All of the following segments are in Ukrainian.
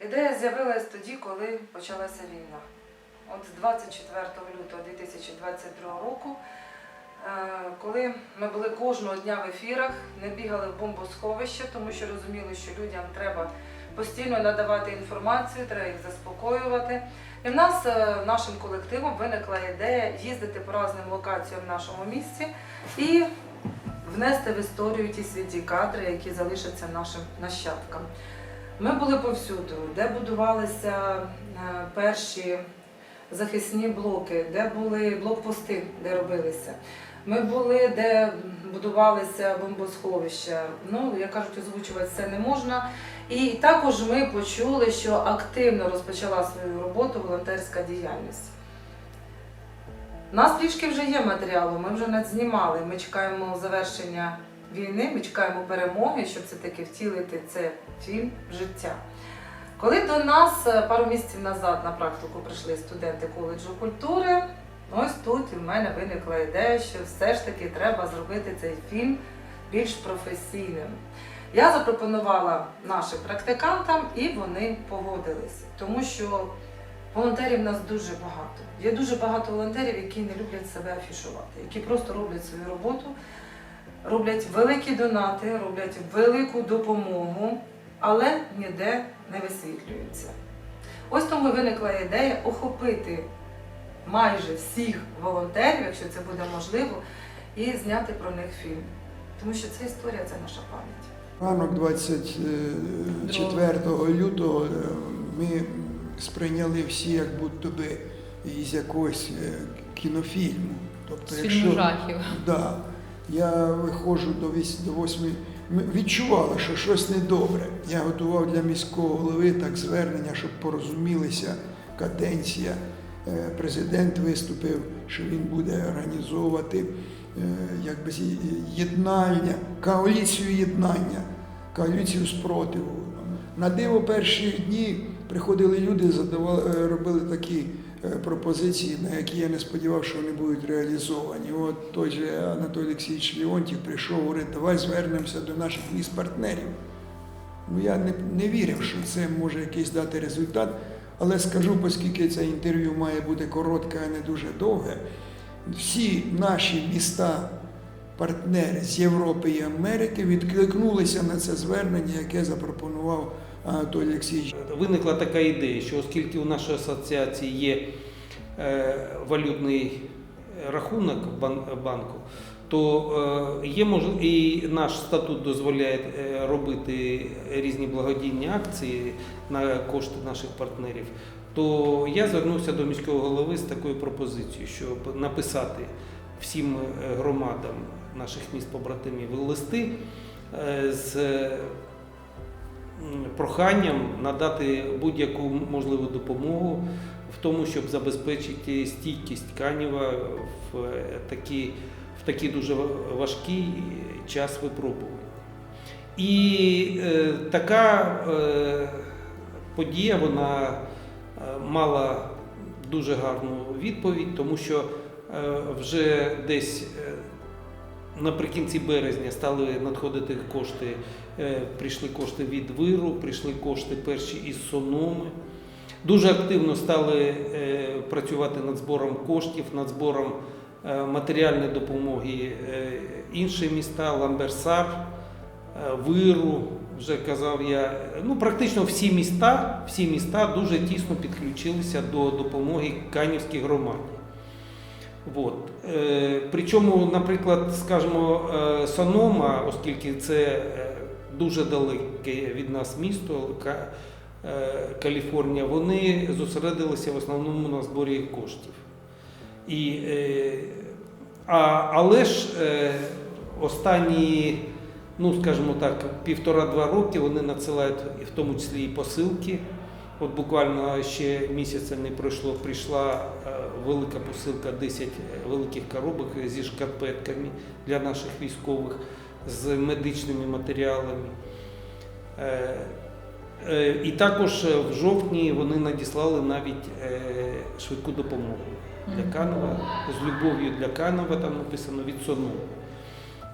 Ідея з'явилась тоді, коли почалася війна. От з 24 лютого 2022 року, е, коли ми були кожного дня в ефірах, не бігали в бомбосховище, тому що розуміли, що людям треба постійно надавати інформацію, треба їх заспокоювати. І в нас е, нашим колективом виникла ідея їздити по різним локаціям в нашому місті і внести в історію ті світі кадри, які залишаться нашим нащадкам. Ми були повсюду, де будувалися е, перші захисні блоки, де були блокпости, де робилися. Ми були, де будувалися бомбосховища. Ну, як кажуть, озвучувати це не можна. І також ми почули, що активно розпочала свою роботу волонтерська діяльність. У нас трішки вже є матеріалу, ми вже надзнімали. Ми чекаємо завершення війни, ми чекаємо перемоги, щоб все-таки втілити це фільм в життя. Коли до нас е, пару місяців назад на практику прийшли студенти коледжу культури, ось тут в мене виникла ідея, що все ж таки треба зробити цей фільм більш професійним. Я запропонувала нашим практикантам, і вони погодились, тому що волонтерів в нас дуже багато. Є дуже багато волонтерів, які не люблять себе афішувати, які просто роблять свою роботу, роблять великі донати, роблять велику допомогу, але ніде не висвітлюються. Ось тому виникла ідея охопити майже всіх волонтерів, якщо це буде можливо, і зняти про них фільм. Тому що ця історія це наша пам'ять. Ранок 24 лютого е, ми сприйняли всі, як будто би із якогось е, кінофільму. Тобто, З фільму жахів. Да, я виходжу до 8, до 8 ми відчували, що щось недобре. Я готував для міського голови так звернення, щоб порозумілися каденція. Е, Президент виступив, що він буде організовувати е, якби єднання, коаліцію єднання, коаліцію спротиву. На диво перші дні приходили люди, задавали, е, робили такі пропозиції, на які я не сподівався, що вони будуть реалізовані. От той же Анатолій Олексійович Леонтів прийшов, говорить, давай звернемося до наших міст партнерів. Ну я не, не вірив, що це може якийсь дати результат. Але скажу, оскільки це інтерв'ю має бути коротке, а не дуже довге, всі наші міста, партнери з Європи і Америки відкликнулися на це звернення, яке запропонував Анатолій Олексійович. Виникла така ідея, що оскільки у нашої асоціації є е, валютний рахунок банку, то е, є мож... і наш статут дозволяє е, робити різні благодійні акції на кошти наших партнерів, то я звернувся до міського голови з такою пропозицією, щоб написати всім громадам наших міст побратимів листи з проханням надати будь-яку можливу допомогу в тому, щоб забезпечити стійкість Канєва в е, такі, в такий дуже важкий час випробувань. І е, така е, подія вона е, мала дуже гарну відповідь, тому що е, вже десь е, наприкінці березня стали надходити кошти, е, прийшли кошти від виру, прийшли кошти перші із Сономи. Дуже активно стали е, працювати над збором коштів, над збором е, матеріальної допомоги інші міста, Ламберсар, Виру, вже казав я. Ну, практично всі міста, всі міста дуже тісно підключилися до допомоги Канівській громаді. От. Е, причому, наприклад, скажімо, е, Сонома, оскільки це е, дуже далеке від нас місто, е, Каліфорнія, вони зосередилися в основному на зборі коштів. І, е, а, але ж е, останні, ну скажімо так, півтора-два роки вони надсилають в тому числі і посилки. От буквально ще місяця не пройшло, прийшла е, велика посилка 10 великих коробок зі шкарпетками для наших військових, з медичними матеріалами. Е, е, І також е, в жовтні вони надіслали навіть е, швидку допомогу для Канова, з любов'ю для Канова, там написано від Сону.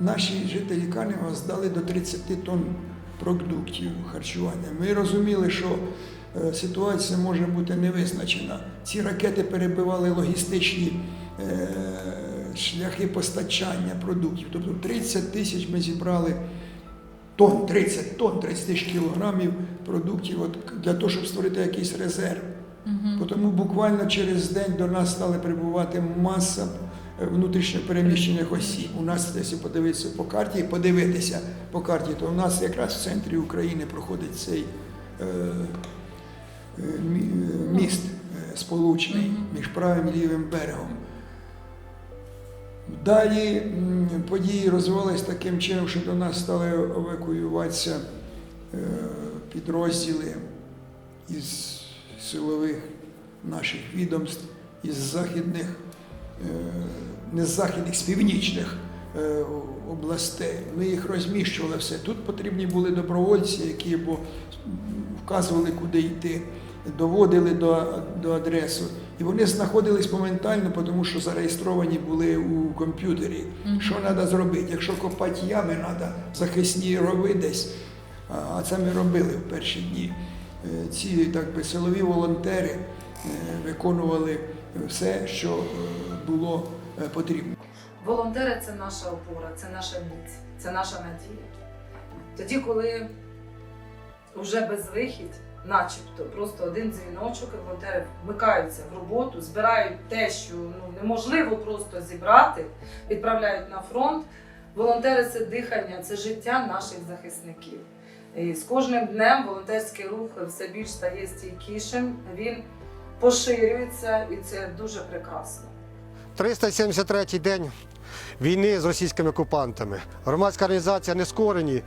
Наші жителі Канева здали до 30 тонн продуктів харчування. Ми розуміли, що е, ситуація може бути невизначена. Ці ракети перебивали логістичні е, шляхи постачання продуктів. Тобто 30 тисяч ми зібрали тонн, 30 тонн, 30 тисяч кілограмів продуктів от, для того, щоб створити якийсь резерв. Тому буквально через день до нас стали прибувати маса е, внутрішньо переміщених осіб. У нас, якщо подивитися по карті, подивитися по карті, то у нас якраз в центрі України проходить цей е, е, е, міст сполучний між правим і лівим берегом. Далі події розвивалися таким чином, що до нас стали евакуюватися підрозділи із силових наших відомств, із західних, не з західних, з північних е, областей. Ми їх розміщували все. Тут потрібні були добровольці, які або вказували, куди йти, доводили до, до адресу. І вони знаходились моментально, тому що зареєстровані були у комп'ютері. Що треба зробити? Якщо копати ями, треба захисні рови десь. А це ми робили в перші дні. Е, Ці так би, силові волонтери е, виконували все, що е, було е, потрібно. Волонтери це наша опора, це наша міць, це наша надія. Тоді, коли вже безвихідь, начебто, просто один дзвіночок, і волонтери вмикаються в роботу, збирають те, що ну, неможливо просто зібрати, відправляють на фронт. Волонтери це дихання, це життя наших захисників. І з кожним днем волонтерський рух все більш стає стійкішим, він поширюється, і це дуже прекрасно. 373-й день війни з російськими окупантами. Громадська організація Нескорені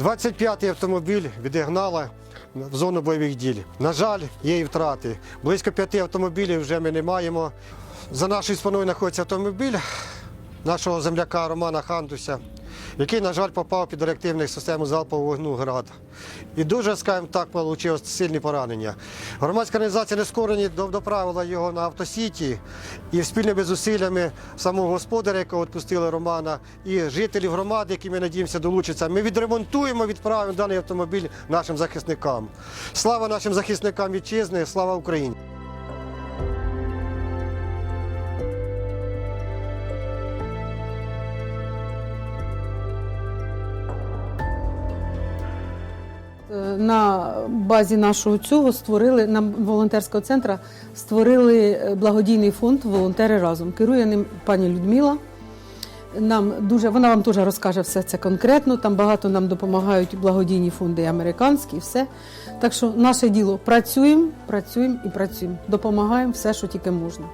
25-й автомобіль відігнала в зону бойових дій. На жаль, є і втрати. Близько п'яти автомобілів вже ми не маємо. За нашою спиною знаходиться автомобіль нашого земляка Романа Хантуся, який, на жаль, попав під реактивну систему залпового вогню «Град». І дуже, скажімо так, отримав сильні поранення. Громадська організація Нескорені доправила його на автосіті і спільними зусиллями самого господаря, якого відпустили Романа, і жителів громади, які ми надіємося долучаться, ми відремонтуємо, відправимо даний автомобіль нашим захисникам. Слава нашим захисникам вітчизни, слава Україні! На базі нашого цього створили нам волонтерського центру створили е, благодійний фонд Волонтери разом. Керує ним пані Людмила. Нам дуже вона вам теж розкаже все це конкретно. Там багато нам допомагають благодійні фонди американські, все. Так що наше діло працюємо, працюємо і працюємо. Допомагаємо все, що тільки можна.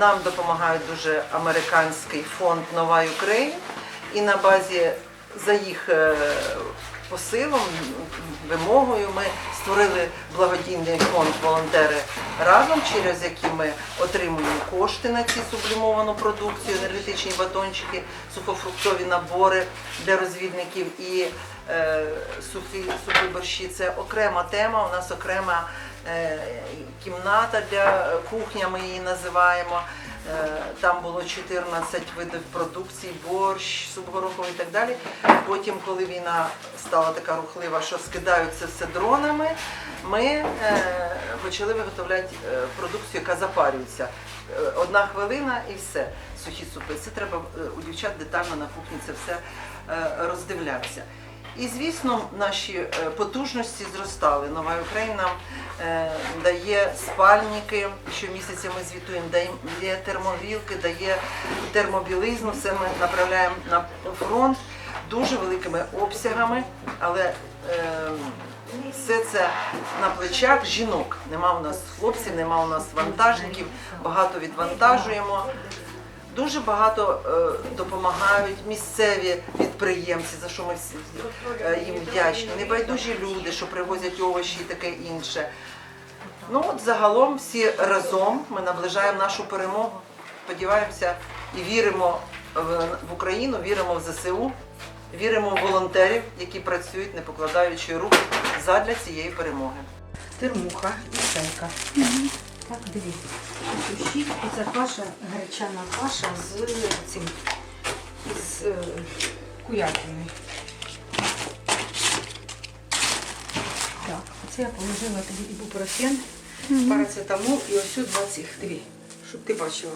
Нам допомагають дуже американський фонд Нова Україна, і на базі за їх е, посилом, вимогою ми створили благодійний фонд волонтери разом, через який ми отримуємо кошти на ці сублімовану продукцію, енергетичні батончики, сухофруктові набори для розвідників і е, сухі, сухі борщі. Це окрема тема. У нас окрема е, кімната для кухня, ми її називаємо. Е, Там було 14 видів продукції, борщ, суп гороховий і так далі. Потім, коли війна стала така рухлива, що скидають це все дронами, ми е, почали виготовляти е, продукцію, яка запарюється. Одна хвилина і все. Сухі супи. Це треба у дівчат детально на кухні це все роздивлятися. І звісно, наші е, потужності зростали. Нова Україна е, дає спальники. Щомісяця ми звітуємо, дає термогрілки, дає термобілизну. Все ми направляємо на фронт дуже великими обсягами, але е, все це на плечах жінок. Нема у нас хлопців, нема у нас вантажників, багато відвантажуємо. Дуже багато е, допомагають місцеві підприємці, за що ми всі е, їм вдячні. Небайдужі люди, що привозять овочі і таке інше. Ну от загалом всі разом ми наближаємо нашу перемогу. Сподіваємося і віримо в, в Україну, віримо в ЗСУ, віримо в волонтерів, які працюють, не покладаючи рук задля цієї перемоги. термуха і селька. Так, дивіться. Суші, це каша, гречана каша з цим, із е, курятиною. Так, оце я положила тобі ібупрофен, парацетамол і ось два цих. Дві, щоб ти бачила.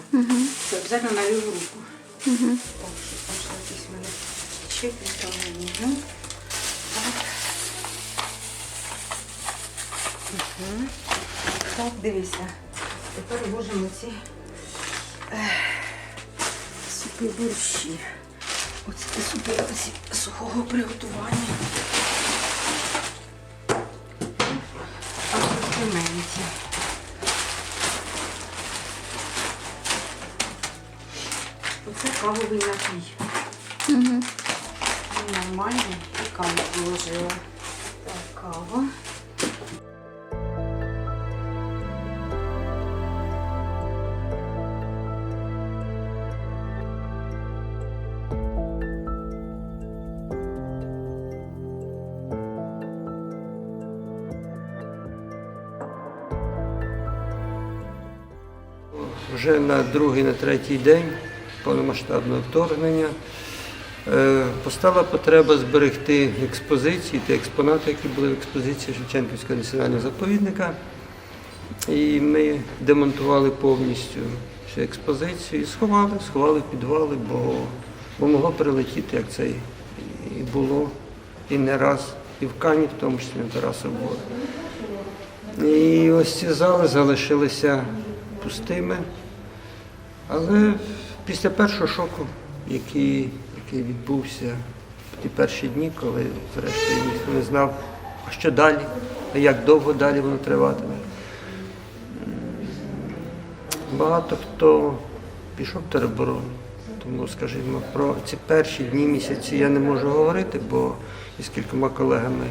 Це обов'язково на ліву руку. О, що там ще якісь мене чеки там. Угу. Так. Угу. Так, дивися. Тепер ложимо ці ех, супи борщі. Оце ті супи оці сухого приготування. Асортименті. Оце кавовий напій. Він Нормальний і каву положила. Так, кава. Вже на другий, на третій день повномасштабного вторгнення е, постала потреба зберегти експозиції, ті експонати, які були в експозиції Шевченківського національного заповідника. І ми демонтували повністю всю експозицію і сховали, сховали в підвали, бо, бо могло прилетіти, як це і було, і не раз, і в Кані, в тому числі на Тараса Бора. І ось ці зали залишилися пустими. Але після першого шоку, який, який відбувся в ті перші дні, коли зрештою ніхто не знав, а що далі, а як довго далі воно триватиме. Багато хто пішов в тероборону. Тому, скажімо, про ці перші дні місяці я не можу говорити, бо із кількома колегами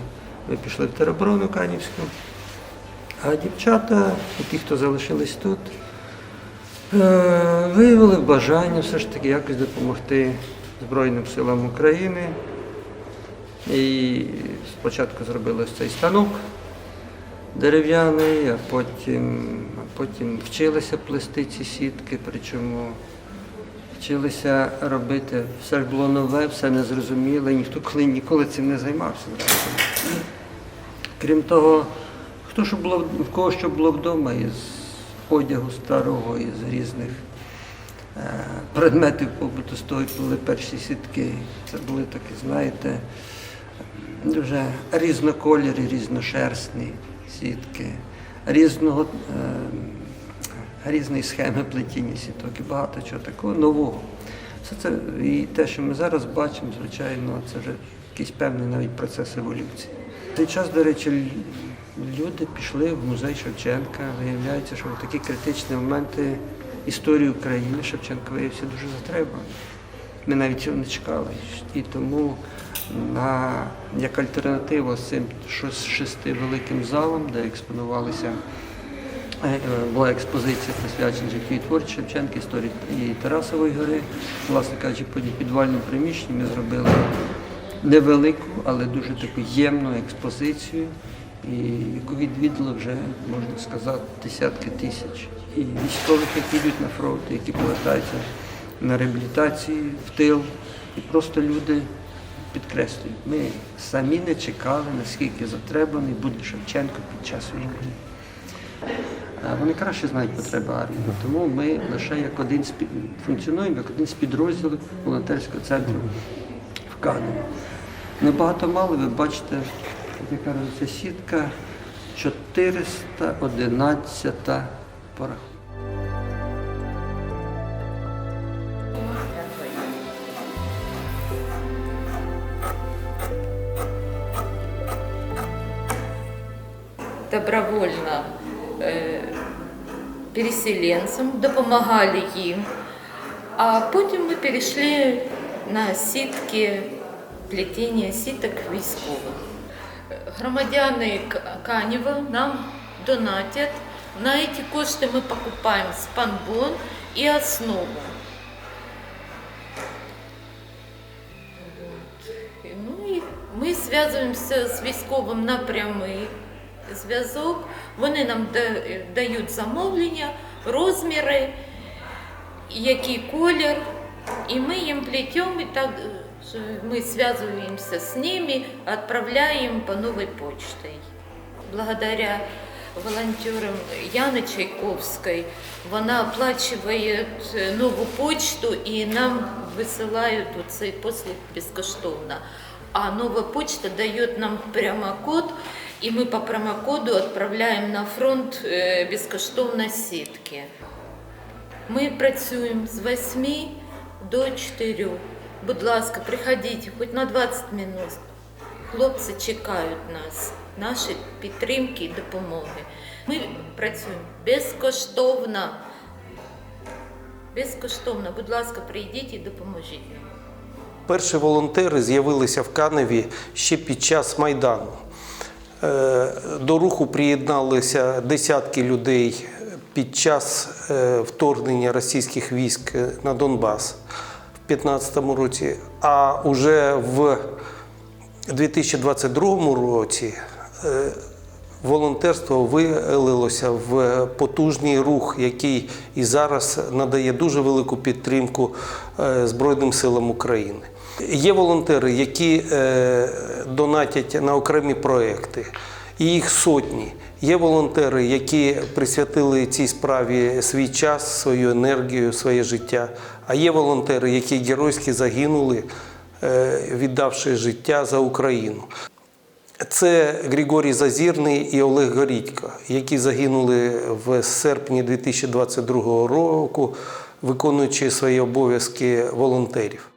ми пішли в тероборону Канівську. А дівчата і ті, хто залишились тут, виявили бажання все ж таки якось допомогти Збройним силам України. І спочатку зробили цей станок дерев'яний, а потім, а потім вчилися плести ці сітки, причому вчилися робити, все ж було нове, все незрозуміле, ніхто коли ніколи цим не займався. Крім того, хто що було в кого що було вдома із одягу старого, із різних е, предметів побуту з того, були перші сітки. Це були такі, знаєте, дуже різнокольорі, різношерстні сітки, різного, е, різної схеми плетіння сіток і багато чого такого нового. Все це і те, що ми зараз бачимо, звичайно, це вже якийсь певний навіть процес еволюції. Цей час, до речі, люди пішли в музей Шевченка. Виявляється, що в такі критичні моменти історії України Шевченко виявився дуже затребуваний. Ми навіть цього не чекали. І тому на, як альтернатива з цим шести великим залом, де експонувалися е, е, була експозиція присвячена життю і творчості Шевченка, історії Тарасової гори. Власне кажучи, по підвальному приміщенні ми зробили невелику, але дуже таку ємну експозицію, і яку відвідало вже, можна сказати, десятки тисяч. І військових, які йдуть на фронт, які повертаються на реабілітації в тил. І просто люди підкреслюють, ми самі не чекали, наскільки затребаний буде Шевченко під час війни. Вони краще знають потреби армії, тому ми лише як один з функціонуємо як один з підрозділів волонтерського центру в Каневі. Небагато мало, ви бачите, яка ця сітка 411 порах. добровольно е, переселенцям, допомагали їм. А потім ми перейшли на сітки, плетіння сіток військових. Громадяни К- Канева нам донатять. На эти кошти ми покупаем спанбон і основу. Ну і ми зв'язуємося з військовим на прямий зв'язок. Вони нам да- дають замовлення, розміри, який колір, і ми їм плетемо, і так ми зв'язуємося з ними, відправляємо по новій почті. благодаря волонтерам Яни Чайковської. Вона оплачує е, нову почту і нам висилають цей послуг безкоштовно. А нова почта дає нам промокод, і ми по промокоду відправляємо на фронт е, безкоштовно сітки. Ми працюємо з 8 до 4. Будь ласка, приходіть хоч на 20 минут. Хлопці чекають нас, наші підтримки і допомоги. Ми працюємо безкоштовно. Безкоштовно. Будь ласка, прийдіть і допоможіть нам. Перші волонтери з'явилися в Каневі ще під час Майдану. Е, До руху приєдналися десятки людей під час е, вторгнення російських військ на Донбас 2015 році, а уже в 2022 році е, волонтерство вилилося в потужний рух, який і зараз надає дуже велику підтримку е, Збройним силам України. Є волонтери, які е, донатять на окремі проекти, і їх сотні. Є волонтери, які присвятили цій справі свій час, свою енергію, своє життя. А є волонтери, які геройськи загинули, е, віддавши життя за Україну. Це Григорій Зазірний і Олег Горідько, які загинули в серпні 2022 року, виконуючи свої обов'язки волонтерів.